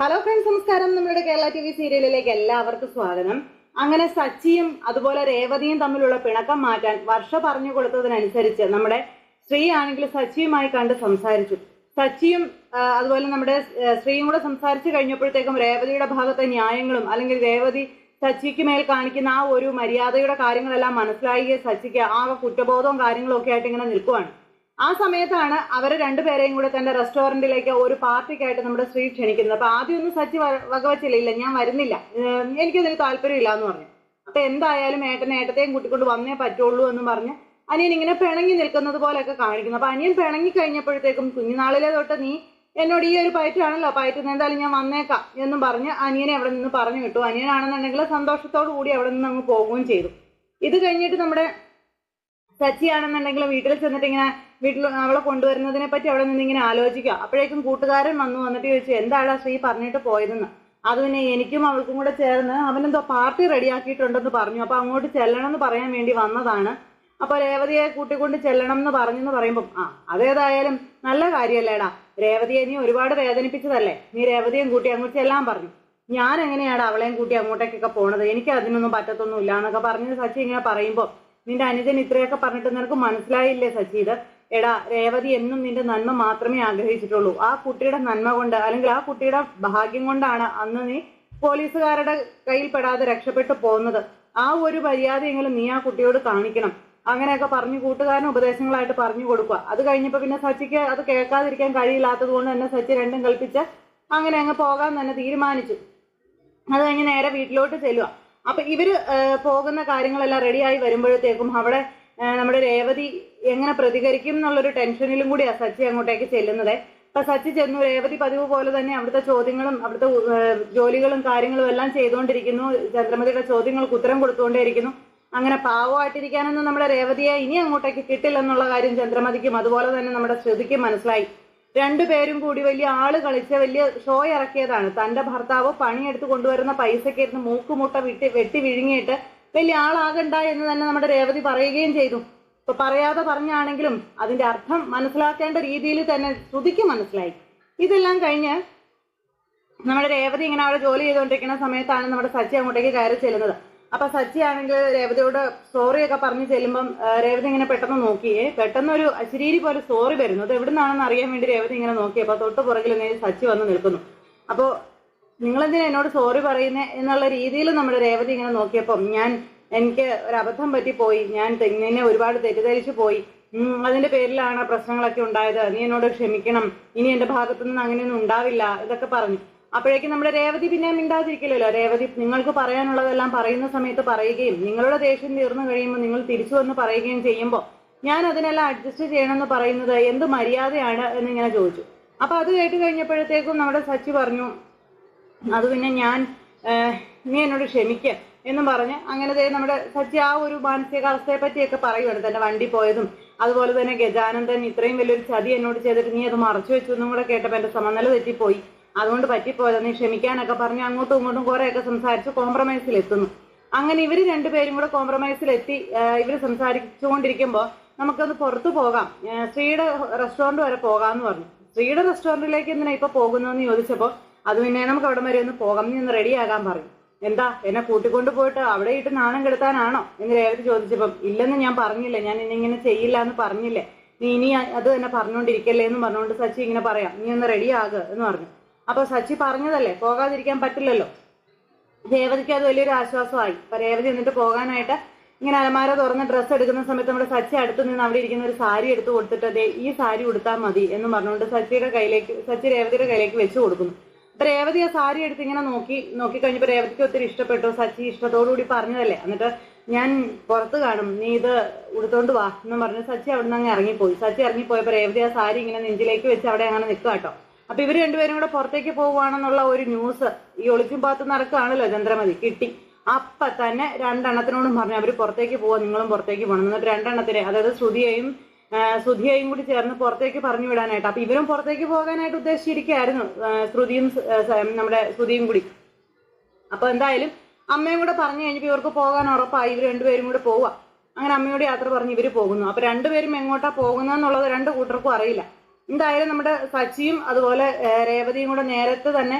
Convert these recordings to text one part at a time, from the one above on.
Hello friends നമസ്കാരം. നമ്മുടെ Kerala T V സീരിയലിലേക്ക് എല്ലാവർക്കും സ്വാഗതം. അങ്ങനെ സച്ചിയും അതുപോലെ രേവതിയും തമ്മിലുള്ള പിണക്കം മാറ്റാൻ വർഷ പറഞ്ഞു കൊടുത്തതിനനുസരിച്ച് നമ്മുടെ സ്ത്രീ ആണെങ്കിൽ സച്ചിയുമായി കണ്ട് സംസാരിച്ചു. സച്ചിയും അതുപോലെ നമ്മുടെ സ്ത്രീയും കൂടെ സംസാരിച്ചു കഴിഞ്ഞപ്പോഴത്തേക്കും രേവതിയുടെ ഭാഗത്തെ ന്യായങ്ങളും അല്ലെങ്കിൽ രേവതി സച്ചിക്ക് മേൽ കാണിക്കുന്ന ആ ഒരു മര്യാദയുടെ കാര്യങ്ങളെല്ലാം മനസ്സിലായി. സച്ചിക്ക് ആ കുറ്റബോധവും കാര്യങ്ങളും ഒക്കെ ആയിട്ട് ഇങ്ങനെ നിൽക്കുവാണ്. ആ സമയത്താണ് അവരെ രണ്ടുപേരെയും കൂടെ തന്റെ റെസ്റ്റോറന്റിലേക്ക് ഒരു പാർട്ടിക്കായിട്ട് നമ്മുടെ ശ്രീ ക്ഷണിക്കുന്നത്. അപ്പൊ ആദ്യമൊന്നും സച്ചി വകവച്ചില്ല ഇല്ല ഞാൻ വരുന്നില്ല. എനിക്ക് അതിന് താല്പര്യമില്ല എന്ന് പറഞ്ഞു. അപ്പൊ എന്തായാലും ഏട്ടനെ ഏട്ടത്തെയും കൂട്ടിക്കൊണ്ട് വന്നേ പറ്റുള്ളൂ എന്ന് പറഞ്ഞ് അനിയൻ ഇങ്ങനെ പിണങ്ങി നിൽക്കുന്നത് പോലെയൊക്കെ കാണിക്കുന്നു. അപ്പൊ അനിയൻ പിണങ്ങി കഴിഞ്ഞപ്പോഴത്തേക്കും കുഞ്ഞുനാളിലെ തൊട്ട് നീ എന്നോട് ഈ ഒരു പയറ്റാണല്ലോ പയറ്റുന്ന എന്തായാലും ഞാൻ വന്നേക്കാം എന്നും പറഞ്ഞ് അനിയനെ അവിടെ നിന്ന് പറഞ്ഞു വിട്ടു. അനിയനാണെന്നുണ്ടെങ്കിൽ സന്തോഷത്തോടു കൂടി അവിടെ നിന്ന് അങ്ങ് പോവുകയും ചെയ്തു. ഇത് കഴിഞ്ഞിട്ട് നമ്മുടെ സച്ചിയാണെന്നുണ്ടെങ്കിൽ വീട്ടിൽ ചെന്നിട്ട് ഇങ്ങനെ വീട്ടിൽ അവളെ കൊണ്ടുവരുന്നതിനെ പറ്റി അവിടെ നിന്ന് ഇങ്ങനെ ആലോചിക്കുക. അപ്പോഴേക്കും കൂട്ടുകാരൻ വന്നു വന്നിട്ട് ചോദിച്ചു എന്താണ് ശ്രീ പറഞ്ഞിട്ട് പോയതെന്ന്? അത് പിന്നെ എനിക്കും അവൾക്കും കൂടെ ചേർന്ന് അവനെന്തോ പാർട്ടി റെഡിയാക്കിയിട്ടുണ്ടെന്ന് പറഞ്ഞു. അപ്പൊ അങ്ങോട്ട് ചെല്ലണം എന്ന് പറയാൻ വേണ്ടി വന്നതാണ്. അപ്പൊ രേവതിയെ കൂട്ടിക്കൊണ്ട് ചെല്ലണം എന്ന് പറഞ്ഞെന്ന് പറയുമ്പോൾ ആ അതേതായാലും നല്ല കാര്യമല്ലേടാ രേവതിയെ നീ ഒരുപാട് വേദനിപ്പിച്ചതല്ലേ? നീ രേവതിയും കൂട്ടി അങ്ങോട്ട് ചെല്ലാൻ പറഞ്ഞു. ഞാൻ എങ്ങനെയാണ് അവളെയും കൂട്ടി അങ്ങോട്ടേക്കൊക്കെ പോണത്? എനിക്ക് അതിനൊന്നും പറ്റത്തൊന്നും ഇല്ല എന്നൊക്കെ പറഞ്ഞ് സച്ചി ഇങ്ങനെ പറയുമ്പോൾ നിന്റെ അനുജൻ ഇത്രയൊക്കെ പറഞ്ഞിട്ട് നിനക്ക് മനസ്സിലായില്ലേ സച്ചി ഇത്? എടാ രേവതി എന്നും നിന്റെ നന്മ മാത്രമേ ആഗ്രഹിച്ചിട്ടുള്ളൂ. ആ കുട്ടിയുടെ നന്മ കൊണ്ട് അല്ലെങ്കിൽ ആ കുട്ടിയുടെ ഭാഗ്യം കൊണ്ടാണ് അന്ന് നീ പോലീസുകാരുടെ കയ്യിൽ പെടാതെ രക്ഷപ്പെട്ടു പോകുന്നത്. ആ ഒരു മര്യാദയെങ്കിലും നീ ആ കുട്ടിയോട് കാണിക്കണം. അങ്ങനെയൊക്കെ പറഞ്ഞു കൂട്ടുകാരന് ഉപദേശങ്ങളായിട്ട് പറഞ്ഞു കൊടുക്കുക. അത് കഴിഞ്ഞപ്പോൾ പിന്നെ സച്ചിക്ക് അത് കേൾക്കാതിരിക്കാൻ കഴിയില്ലാത്തത് കൊണ്ട് തന്നെ സച്ചി രണ്ടും കൽപ്പിച്ച് അങ്ങനെ അങ്ങ് പോകാൻ തന്നെ തീരുമാനിച്ചു. അത് കഴിഞ്ഞ് നേരെ വീട്ടിലോട്ട് ചെല്ലുക. അപ്പൊ ഇവർ പോകുന്ന കാര്യങ്ങളെല്ലാം റെഡിയായി വരുമ്പോഴത്തേക്കും അവിടെ നമ്മുടെ എങ്ങനെ പ്രതികരിക്കും എന്നുള്ളൊരു ടെൻഷനിലും കൂടിയാ സച്ചി അങ്ങോട്ടേക്ക് ചെല്ലുന്നത്. അപ്പൊ സച്ചി ചെന്നു രേവതി പതിവ് പോലെ തന്നെ അവിടുത്തെ ചോദ്യങ്ങളും അവിടുത്തെ ജോലികളും കാര്യങ്ങളും എല്ലാം ചെയ്തുകൊണ്ടിരിക്കുന്നു ചന്ദ്രമതിയുടെ ചോദ്യങ്ങൾക്ക് ഉത്തരം കൊടുത്തുകൊണ്ടേയിരിക്കുന്നു. അങ്ങനെ പാവമായിട്ടിരിക്കാനൊന്നും നമ്മുടെ രേവതിയെ ഇനി അങ്ങോട്ടേക്ക് കിട്ടില്ലെന്നുള്ള കാര്യം ചന്ദ്രമതിക്കും അതുപോലെ തന്നെ നമ്മുടെ ശ്രുതിക്കും മനസ്സിലായി. രണ്ടുപേരും കൂടി വലിയ ആൾ കളിച്ച വലിയ ഷോ ഇറക്കിയതാണ്. തന്റെ ഭർത്താവ് പണിയെടുത്ത് കൊണ്ടുവരുന്ന പൈസയ്ക്ക് ഇരുന്ന് മൂക്കുമുട്ട വിട്ടി വെട്ടി വിഴുങ്ങിയിട്ട് വലിയ ആളാകണ്ട എന്ന് തന്നെ നമ്മുടെ രേവതി പറയുകയും ചെയ്തു. ഇപ്പൊ പറയാതെ പറഞ്ഞാണെങ്കിലും അതിന്റെ അർത്ഥം മനസ്സിലാക്കേണ്ട രീതിയിൽ തന്നെ ശ്രുതിക്ക് മനസ്സിലായി. ഇതെല്ലാം കഴിഞ്ഞ് നമ്മുടെ രേവതി ഇങ്ങനെ അവിടെ ജോലി ചെയ്തുകൊണ്ടിരിക്കുന്ന സമയത്താണ് നമ്മുടെ സച്ചി അങ്ങോട്ടേക്ക് കയറി ചെല്ലുന്നത്. അപ്പൊ സച്ചി ആണെങ്കിൽ രേവതിയോട് സോറി ഒക്കെ പറഞ്ഞു ചെല്ലുമ്പം രേവതി ഇങ്ങനെ പെട്ടെന്ന് നോക്കിയേ പെട്ടെന്ന് ഒരു അശരീരി പോലെ സോറി വരുന്നു. അത് എവിടുന്നാണെന്ന് അറിയാൻ വേണ്ടി രേവതി ഇങ്ങനെ നോക്കി. അപ്പൊ തൊട്ട് പുറകിൽ സച്ചി വന്ന് നിൽക്കുന്നു. അപ്പോ നിങ്ങളെന്തിനാ എന്നോട് സോറി പറയുന്നേ എന്നുള്ള രീതിയിൽ നമ്മുടെ രേവതി ഇങ്ങനെ നോക്കിയപ്പം ഞാൻ എനിക്ക് ഒരു അബദ്ധം പറ്റിപ്പോയി ഞാൻ നിന്നെ ഒരുപാട് തെറ്റിദ്ധരിച്ചു പോയി. അതിന്റെ പേരിലാണ് പ്രശ്നങ്ങളൊക്കെ ഉണ്ടായത്. നീ എന്നോട് ക്ഷമിക്കണം. ഇനി എന്റെ ഭാഗത്തു നിന്ന് അങ്ങനെയൊന്നും ഉണ്ടാവില്ല. ഇതൊക്കെ പറഞ്ഞു. അപ്പോഴേക്കും നമ്മുടെ രേവതി പിന്നെ മിണ്ടാതിരിക്കില്ലല്ലോ. രേവതി നിങ്ങൾക്ക് പറയാനുള്ളതെല്ലാം പറയുന്ന സമയത്ത് പറയുകയും നിങ്ങളുടെ ദേഷ്യം തീർന്നു കഴിയുമ്പോൾ നിങ്ങൾ തിരിച്ചു വന്ന് പറയുകയും ചെയ്യുമ്പോൾ ഞാൻ അതിനെല്ലാം അഡ്ജസ്റ്റ് ചെയ്യണമെന്ന് പറയുന്നത് എന്ത് മര്യാദയാണ് എന്നിങ്ങനെ ചോദിച്ചു. അപ്പൊ അത് കേട്ട് കഴിഞ്ഞപ്പോഴത്തേക്കും നമ്മുടെ സച്ചി പറഞ്ഞു അത് പിന്നെ ഞാൻ നീ എന്നോട് ക്ഷമിക്ക. എന്ന് പറഞ്ഞ് അങ്ങനെ നമ്മുടെ സച്ചി ആ ഒരു മാനസികാവസ്ഥയെ പറ്റിയൊക്കെ പറയുവാണ് തന്റെ വണ്ടി പോയതും. അതുപോലെ തന്നെ ഗജാനന്ദൻ ഇത്രയും വലിയൊരു ചതി എന്നോട് ചെയ്തിട്ട് നീ അത് മറച്ചു വെച്ചു എന്നും കൂടെ കേട്ടപ്പോൾ എന്റെ സമനില തെറ്റിപ്പോയി. അതുകൊണ്ട് പറ്റിപ്പോയത്. നീ ക്ഷമിക്കാനൊക്കെ പറഞ്ഞ് അങ്ങോട്ടും ഇങ്ങോട്ടും കുറെയൊക്കെ സംസാരിച്ച് കോംപ്രമൈസിൽ എത്തുന്നു അങ്ങനെ ഇവർ രണ്ടുപേരും കൂടെ കോംപ്രമൈസിൽ എത്തി ഇവർ സംസാരിച്ചുകൊണ്ടിരിക്കുമ്പോൾ നമുക്കൊന്ന് പുറത്തു പോകാം. ശ്രീയുടെ റെസ്റ്റോറന്റ് വരെ പോകാമെന്ന് പറഞ്ഞു. ശ്രീയുടെ റെസ്റ്റോറന്റിലേക്ക് എന്തിനാ ഇപ്പൊ പോകുന്നതെന്ന് ചോദിച്ചപ്പോൾ അത് പിന്നെ നമുക്ക് അവിടെ വരെ ഒന്ന് പോകാം. നീ ഒന്ന് റെഡിയാകാൻ പറഞ്ഞു എന്താ എന്നെ കൂട്ടിക്കൊണ്ട് പോയിട്ട് അവിടെ ഇട്ട് നാണം കെടുത്താനാണോ? എന്ന് രേവതി ചോദിച്ചപ്പം ഇല്ലെന്ന് ഞാൻ പറഞ്ഞില്ലേ ഞാൻ ഇനി ഇങ്ങനെ ചെയ്യില്ല എന്ന് പറഞ്ഞില്ലേ. നീ ഇനി അത് തന്നെ പറഞ്ഞുകൊണ്ടിരിക്കല്ലേ എന്ന് പറഞ്ഞുകൊണ്ട് സച്ചി ഇങ്ങനെ പറയാം. നീ ഒന്ന് റെഡി ആക എന്ന് പറഞ്ഞു. അപ്പൊ സച്ചി പറഞ്ഞതല്ലേ പോകാതിരിക്കാൻ പറ്റില്ലല്ലോ? രേവതിക്ക് അത് വലിയൊരു ആശ്വാസമായി. അപ്പൊ രേവതി എന്നിട്ട് പോകാനായിട്ട് ഇങ്ങനെ അലമാര തുറന്ന് ഡ്രസ്സ് എടുക്കുന്ന സമയത്ത് നമ്മുടെ സച്ചി അടുത്ത് നിന്ന് അവിടെ ഇരിക്കുന്ന ഒരു സാരി എടുത്ത് കൊടുത്തിട്ട് ദേ ഈ സാരി കൊടുത്താൽ മതി എന്ന് പറഞ്ഞുകൊണ്ട് സച്ചിയുടെ കയ്യിലേക്ക് സച്ചി രേവതിയുടെ കയ്യിലേക്ക് വെച്ച് കൊടുക്കുന്നു. രേവതി ആ സാരി എടുത്ത് ഇങ്ങനെ നോക്കി നോക്കി കഴിഞ്ഞപ്പോൾ രേവതിക്ക് ഒത്തിരി ഇഷ്ടപ്പെട്ടു. സച്ചി ഇഷ്ടത്തോടുകൂടി പറഞ്ഞതല്ലേ. എന്നിട്ട് ഞാൻ പുറത്ത് കാണും. നീ ഇത് ഉടുത്തോണ്ട് വാ എന്ന് പറഞ്ഞ് സച്ചി അവിടെ നിന്ന് അങ്ങ് ഇറങ്ങിപ്പോയി. സച്ചി ഇറങ്ങിപ്പോയപ്പോൾ രേവതി ആ സാരി ഇങ്ങനെ നെഞ്ചിലേക്ക് വെച്ച് അവിടെ അങ്ങനെ നിൽക്കുക കേട്ടോ. അപ്പൊ ഇവർ രണ്ടുപേരും കൂടെ പുറത്തേക്ക് പോവുകയാണെന്നുള്ള ഒരു ന്യൂസ് ഈ ഒളിച്ചും പാത്ത് നടക്കുകയാണല്ലോ ചന്ദ്രമതി. കിട്ടി. അപ്പൊ തന്നെ രണ്ടെണ്ണത്തിനോടും പറഞ്ഞു അവർ പുറത്തേക്ക് പോവാ നിങ്ങളും പുറത്തേക്ക് പോകണം എന്നിട്ട് രണ്ടെണ്ണത്തിനെ അതായത് ശ്രുതിയെയും സുധിയെയും കൂടി ചേർന്ന് പുറത്തേക്ക് പറഞ്ഞു വിടാനായിട്ട്. അപ്പൊ ഇവരും പുറത്തേക്ക് പോകാനായിട്ട് ഉദ്ദേശിച്ചിരിക്കുകയായിരുന്നു. ശ്രുതിയും നമ്മുടെ ശ്രുതിയും കൂടി. അപ്പൊ എന്തായാലും അമ്മയും കൂടെ പറഞ്ഞു കഴിഞ്ഞപ്പോൾ ഇവർക്ക് പോകാൻ ഉറപ്പായി. ഇവർ രണ്ടുപേരും കൂടെ പോവുക. അങ്ങനെ അമ്മയോട് യാത്ര പറഞ്ഞ് ഇവർ പോകുന്നു. അപ്പൊ രണ്ടുപേരും എങ്ങോട്ടാ പോകുന്നതെന്നുള്ളത് രണ്ട് കൂട്ടർക്കും അറിയില്ല. എന്തായാലും നമ്മുടെ സച്ചിയും അതുപോലെ രേവതിയും കൂടെ നേരത്തെ തന്നെ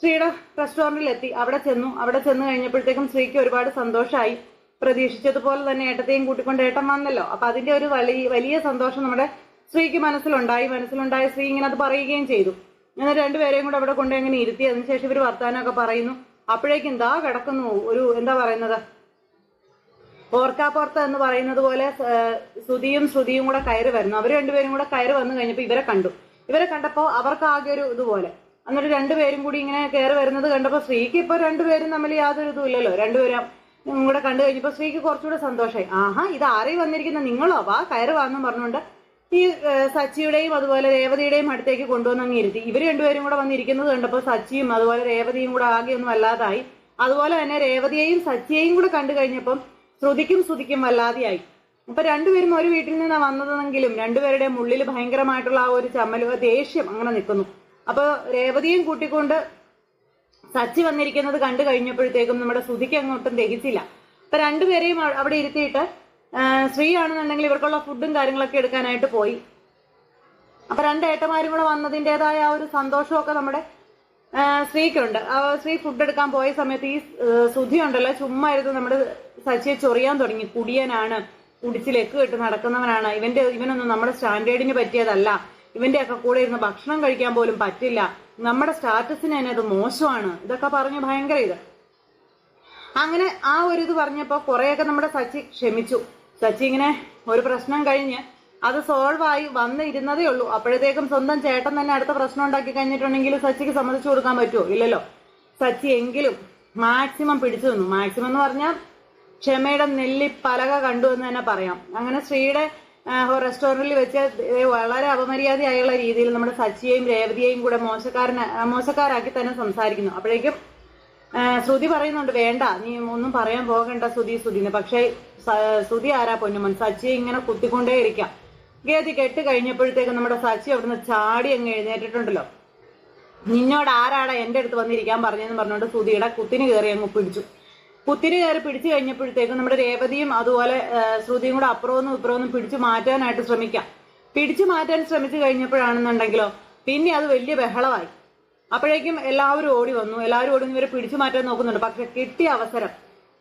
ശ്രീയുടെ റെസ്റ്റോറന്റിൽ എത്തി അവിടെ ചെന്നു. അവിടെ ചെന്ന് കഴിഞ്ഞപ്പോഴത്തേക്കും ശ്രീക്ക് ഒരുപാട് സന്തോഷമായി പ്രതീക്ഷിച്ചതുപോലെ തന്നെ ഏട്ടത്തെയും കൂട്ടിക്കൊണ്ട് ഏട്ടൻ വന്നല്ലോ. അപ്പൊ അതിന്റെ ഒരു വലിയ വലിയ സന്തോഷം നമ്മുടെ സ്ത്രീക്ക് മനസ്സിലുണ്ടായി. മനസ്സിലുണ്ടായ സ്ത്രീ ഇങ്ങനെ അത് പറയുകയും ചെയ്തു. ഇങ്ങനെ രണ്ടുപേരെയും കൂടെ അവിടെ കൊണ്ട് അങ്ങനെ ഇരുത്തി. അതിനുശേഷം ഇവർ വർത്താനമൊക്കെ പറയുന്നു. അപ്പോഴേക്കും എന്താ കിടക്കുന്നു ഒരു എന്താ പറയുന്നത്? ഓർക്കാപ്പുറത്ത് എന്ന് പറയുന്നത് പോലെ ശ്രുതിയും ശ്രുതിയും കൂടെ കയറി വരുന്നു. അവർ രണ്ടുപേരും കൂടെ കയറി വന്നു കഴിഞ്ഞപ്പോൾ ഇവരെ കണ്ടു. ഇവരെ കണ്ടപ്പോൾ അവർക്ക് ആകെ ഒരു ഇതുപോലെ. എന്നിട്ട് രണ്ടുപേരും കൂടി ഇങ്ങനെ കയറി വരുന്നത് കണ്ടപ്പോൾ സ്ത്രീക്ക് ഇപ്പോൾ രണ്ടുപേരും തമ്മിൽ യാതൊരു ഇതും ഇല്ലല്ലോ. രണ്ടുപേരും കൂടെ കണ്ടു കഴിഞ്ഞപ്പോൾ സ്ത്രീക്ക് കുറച്ചുകൂടെ സന്തോഷമായി ആഹാ ഇത് ആരെയും വന്നിരിക്കുന്ന നിങ്ങളോ? വാ കയറി വാന്നും പറഞ്ഞുകൊണ്ട് ഈ സച്ചിയുടെയും അതുപോലെ രേവതിയുടെയും അടുത്തേക്ക് കൊണ്ടുവന്ന് അങ്ങ് ഇരുത്തി. ഇവർ രണ്ടുപേരും കൂടെ വന്നിരിക്കുന്നത് കണ്ടപ്പോൾ സച്ചിയും അതുപോലെ രേവതിയും കൂടെ ആകെ ഒന്നും വല്ലാതായി. അതുപോലെ തന്നെ രേവതിയെയും സച്ചിയെയും കൂടെ കണ്ടു കഴിഞ്ഞപ്പം ശ്രുതിക്കും ശ്രുതിക്കും വല്ലാതെയായി. അപ്പൊ രണ്ടുപേരും ഒരു വീട്ടിൽ നിന്നാണ് വന്നതെങ്കിലും രണ്ടുപേരുടെ ഉള്ളിൽ ഭയങ്കരമായിട്ടുള്ള ആ ഒരു ചമ്മൽ ദേഷ്യം അങ്ങനെ നിൽക്കുന്നു അപ്പൊ രേവതിയും കൂട്ടിക്കൊണ്ട് സച്ചി വന്നിരിക്കുന്നത് കണ്ടു കഴിഞ്ഞപ്പോഴത്തേക്കും നമ്മുടെ ശ്രുതിക്ക് അങ്ങോട്ടും ദഹിച്ചില്ല. അപ്പൊ രണ്ടുപേരെയും അവ- അവിടെ ഇരുത്തിയിട്ട് ശ്രീ ആണെന്നുണ്ടെങ്കിൽ ഇവർക്കുള്ള ഫുഡും കാര്യങ്ങളൊക്കെ എടുക്കാനായിട്ട് പോയി. അപ്പൊ രണ്ട് ഏട്ടന്മാരും കൂടെ വന്നതിന്റെതായ ആ ഒരു സന്തോഷമൊക്കെ നമ്മുടെ സ്ത്രീക്കുണ്ട് സ്ത്രീ ഫുഡ് എടുക്കാൻ പോയ സമയത്ത് ഈ സുധി ഉണ്ടല്ലോ ചുമ്മാ ഇരുന്ന് നമ്മുടെ സച്ചിയെ ചൊറിയാൻ തുടങ്ങി. കുടിയനാണ് കുടിച്ചിലേക്ക് കെട്ട് നടക്കുന്നവനാണ്. ഇവന്റെ ഇവനൊന്നും നമ്മുടെ സ്റ്റാൻഡേർഡിന് പറ്റിയതല്ല. ഇവന്റെ ഒക്കെ കൂടെ ഇരുന്ന് ഭക്ഷണം കഴിക്കാൻ പോലും പറ്റില്ല. നമ്മുടെ സ്റ്റാറ്റസിന് തന്നെ അത് മോശമാണ്. ഇതൊക്കെ പറഞ്ഞ് ഭയങ്കര ഇത്. അങ്ങനെ ആ ഒരു ഇത് പറഞ്ഞപ്പോൾ കുറേയൊക്കെ നമ്മുടെ സച്ചി ക്ഷമിച്ചു. സച്ചി ഇങ്ങനെ ഒരു പ്രശ്നം കഴിഞ്ഞ് അത് സോൾവ് ആയി വന്നിരുന്നതേ ഉള്ളൂ. അപ്പോഴത്തേക്കും സ്വന്തം ചേട്ടൻ തന്നെ അടുത്ത പ്രശ്നം ഉണ്ടാക്കി കഴിഞ്ഞിട്ടുണ്ടെങ്കിൽ സച്ചിക്ക് സമ്മതിച്ചു കൊടുക്കാൻ പറ്റുമോ? ഇല്ലല്ലോ. സച്ചി എങ്കിലും മാക്സിമം പിടിച്ചു നിന്നു. മാക്സിമം എന്ന് പറഞ്ഞാൽ ക്ഷമയുടെ നെല്ലി പലക കണ്ടു എന്ന് തന്നെ പറയാം. അങ്ങനെ ശ്രീയുടെ റെസ്റ്റോറന്റിൽ വെച്ച് വളരെ അപമര്യാദയായുള്ള രീതിയിൽ നമ്മുടെ സച്ചിയെയും രേവതിയെയും കൂടെ മോശക്കാരന മോശക്കാരാക്കി തന്നെ സംസാരിക്കുന്നു. അപ്പോഴേക്കും ശ്രുതി പറയുന്നുണ്ട് വേണ്ട നീ ഒന്നും പറയാൻ പോകണ്ട ശ്രുതി ശ്രുതിന്ന് പക്ഷേ ശ്രുതി ആരാ പൊന്നുമൻ? സച്ചി ഇങ്ങനെ കുത്തിക്കൊണ്ടേ ഇരിക്കാം. ഗേതി കെട്ട് കഴിഞ്ഞപ്പോഴത്തേക്ക് നമ്മുടെ സച്ചി അവിടുന്ന് ചാടി അങ്ങ് എഴുന്നേറ്റിട്ടുണ്ടല്ലോ. നിന്നോട് ആരാടാ എന്റെ അടുത്ത് വന്നിരിക്കാൻ പറഞ്ഞെന്ന് പറഞ്ഞുകൊണ്ട് ശ്രുതിയുടെ കുത്തിന് കയറി അങ്ങ് പിടിച്ചു. കുത്തിന് കയറി പിടിച്ചു കഴിഞ്ഞപ്പോഴത്തേക്കും നമ്മുടെ രേവതിയും അതുപോലെ ശ്രുതിയും കൂടെ അപ്പുറമൊന്നും ഇപ്പുറമൊന്നും പിടിച്ചു മാറ്റാനായിട്ട് ശ്രമിക്കാം. പിടിച്ചു മാറ്റാൻ ശ്രമിച്ചു കഴിഞ്ഞപ്പോഴാണെന്നുണ്ടെങ്കിലോ പിന്നെ അത് വലിയ ബഹളമായി. അപ്പോഴേക്കും എല്ലാവരും ഓടി വന്നു. എല്ലാവരും ഓടി ഇവരെ പിടിച്ചു മാറ്റാൻ നോക്കുന്നുണ്ട്. പക്ഷെ കിട്ടിയ അവസരം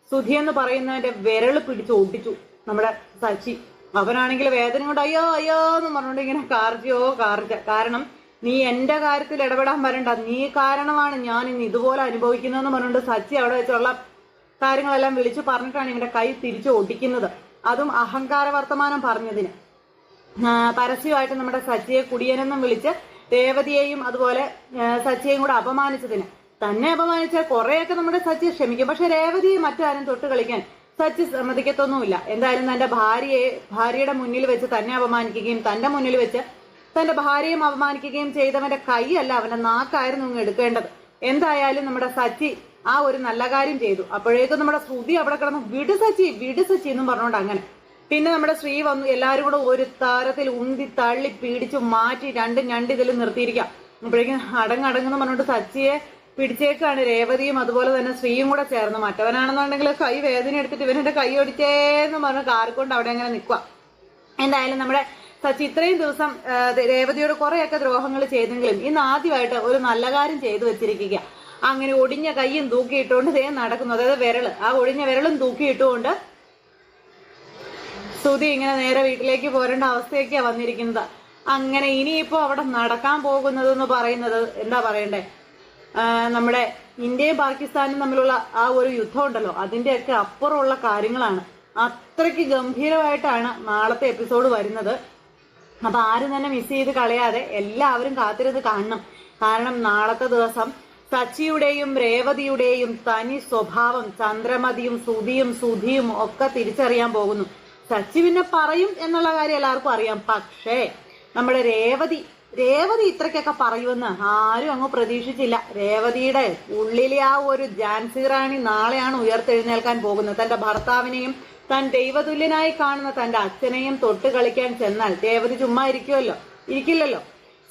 സുധി എന്ന് പറയുന്നതിന്റെ വിരൽ പിടിച്ച് ഓടിച്ചു നമ്മുടെ സച്ചി. അവനാണെങ്കിൽ വേദന കൊണ്ട് അയ്യോ അയ്യോ എന്ന് പറഞ്ഞുകൊണ്ട് ഇങ്ങനെ കാർജിയോ കാർജ കാരണം നീ എന്റെ കാര്യത്തിൽ ഇടപെടാൻ വരണ്ട. നീ കാരണമാണ് ഞാൻ ഇന്ന് ഇതുപോലെ അനുഭവിക്കുന്നതെന്ന് പറഞ്ഞുകൊണ്ട് സച്ചി അവിടെ വെച്ചുള്ള കാര്യങ്ങളെല്ലാം വിളിച്ചു പറഞ്ഞിട്ടാണ് ഇവന്റെ കൈ തിരിച്ചു ഒടിക്കുന്നത്. അതും അഹങ്കാര വർത്തമാനം പറഞ്ഞതിന്. പരസ്യമായിട്ട് നമ്മുടെ സച്ചിയെ കുടിയനെന്നും വിളിച്ച് രേവതിയെയും അതുപോലെ സച്ചിയെയും കൂടെ അപമാനിച്ചതിന്. തന്നെ അപമാനിച്ച കുറെയൊക്കെ നമ്മുടെ സച്ചി ക്ഷമിക്കും. പക്ഷെ രേവതിയെ മറ്റാരും തൊട്ട് കളിക്കാൻ സച്ചി സമ്മതിക്കത്തൊന്നുമില്ല. എന്തായാലും തന്റെ ഭാര്യയെ ഭാര്യയുടെ മുന്നിൽ വെച്ച് തന്നെ അപമാനിക്കുകയും തന്റെ മുന്നിൽ വെച്ച് തന്റെ ഭാര്യയും അപമാനിക്കുകയും ചെയ്തവന്റെ കൈയല്ല അവന്റെ നാക്കായിരുന്നു എടുക്കേണ്ടത്. എന്തായാലും നമ്മുടെ സച്ചി ആ ഒരു നല്ല കാര്യം ചെയ്തു. അപ്പോഴേക്കും നമ്മുടെ ശ്രുതി അവിടെ കിടന്ന് വിട് സച്ചി വിട് സച്ചി എന്നും പറഞ്ഞുകൊണ്ട് അങ്ങനെ. പിന്നെ നമ്മുടെ ശ്രീ വന്നു എല്ലാവരും കൂടെ ഒരു താരത്തിൽ ഉന്തി തള്ളി പിടിച്ചു മാറ്റി രണ്ട് ഞണ്ട് ഇതിൽ നിർത്തിയിരിക്കാം. അപ്പോഴേക്കും അടങ്ങടങ്ങെന്ന് പറഞ്ഞുകൊണ്ട് സച്ചിയെ പിടിച്ചേക്കാണ് രേവതിയും അതുപോലെ തന്നെ ശ്രീയും കൂടെ ചേർന്ന്. മറ്റവനാണെന്നുണ്ടെങ്കിൽ കൈ വേദന എടുത്തിട്ട് ഇവനെന്റെ കൈ ഒടിച്ചേന്ന് പറഞ്ഞ് കാർക്കൊണ്ട് അവിടെ അങ്ങനെ നിൽക്കുക എന്തായാലും നമ്മുടെ സച്ചി ഇത്രയും ദിവസം രേവതിയോട് കുറെയൊക്കെ ദ്രോഹങ്ങൾ ചെയ്തെങ്കിലും ഇന്ന് ആദ്യമായിട്ട് ഒരു നല്ല കാര്യം ചെയ്തു വെച്ചിരിക്കുക അങ്ങനെ ഒടിഞ്ഞ കൈയും തൂക്കിയിട്ടുകൊണ്ട് ദേ നടക്കുന്നു. അതായത് വിരൾ. ആ ഒടിഞ്ഞ വിരളും തൂക്കിയിട്ടുകൊണ്ട് സ്തുതി ഇങ്ങനെ നേരെ വീട്ടിലേക്ക് പോരേണ്ട അവസ്ഥയൊക്കെയാ വന്നിരിക്കുന്നത്. അങ്ങനെ ഇനിയിപ്പോ അവിടെ നടക്കാൻ പോകുന്നത് എന്ന് പറയുന്നത് എന്താ പറയണ്ടേ? നമ്മുടെ ഇന്ത്യയും പാകിസ്ഥാനും തമ്മിലുള്ള ആ ഒരു യുദ്ധം ഉണ്ടല്ലോ. അതിന്റെയൊക്കെ അപ്പുറമുള്ള കാര്യങ്ങളാണ്. അത്രയ്ക്ക് ഗംഭീരമായിട്ടാണ് നാളത്തെ എപ്പിസോഡ് വരുന്നത്. അപ്പൊ ആരും തന്നെ മിസ് ചെയ്ത് കളയാതെ എല്ലാവരും കാത്തിരുന്ന് കാണണം. കാരണം നാളത്തെ ദിവസം സച്ചിയുടെയും രേവതിയുടെയും തനി സ്വഭാവം ചന്ദ്രമതിയും സുതിയും സുധിയും ഒക്കെ തിരിച്ചറിയാൻ പോകുന്നു. സച്ചി പിന്നെ പറയും എന്നുള്ള കാര്യം എല്ലാവർക്കും അറിയാം. പക്ഷേ നമ്മുടെ രേവതി രേവതി ഇത്രയ്ക്കൊക്കെ പറയുമെന്ന് ആരും അങ്ങ് പ്രതീക്ഷിച്ചില്ല. രേവതിയുടെ ഉള്ളിലെ ആ ഒരു ജാൻസി റാണി നാളെയാണ് ഉയർത്തെഴുന്നേൽക്കാൻ പോകുന്നത്. തന്റെ ഭർത്താവിനെയും താൻ ദൈവതുല്യനായി കാണുന്ന തന്റെ അച്ഛനെയും തൊട്ട് കളിക്കാൻ ചെന്നാൽ രേവതി ചുമ്മാ ഇരിക്കുമല്ലോ ഇരിക്കില്ലല്ലോ?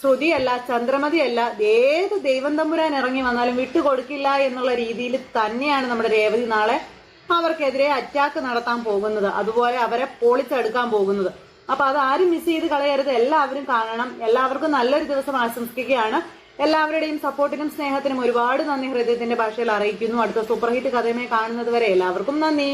ശ്രുതിയല്ല ചന്ദ്രമതിയല്ല ഏത് ദൈവം തമ്പുരാൻ ഇറങ്ങി വന്നാലും വിട്ടുകൊടുക്കില്ല എന്നുള്ള രീതിയിൽ തന്നെയാണ് നമ്മുടെ രേവതി നാളെ അവർക്കെതിരെ അറ്റാക്ക് നടത്താൻ പോകുന്നത്. അതുപോലെ അവരെ പൊളിച്ചെടുക്കാൻ പോകുന്നത്. അപ്പൊ അത് ആരും മിസ് ചെയ്ത് കളയരുത്. എല്ലാവരും കാണണം. എല്ലാവർക്കും നല്ലൊരു ദിവസം ആശംസിക്കുകയാണ്. എല്ലാവരുടെയും സപ്പോർട്ടിനും സ്നേഹത്തിനും ഒരുപാട് നന്ദി ഹൃദയത്തിന്റെ ഭാഷയിൽ അറിയിക്കുന്നു. അടുത്ത സൂപ്പർഹിറ്റ് കഥയുമായി കാണുന്നത് വരെ എല്ലാവർക്കും നന്ദി.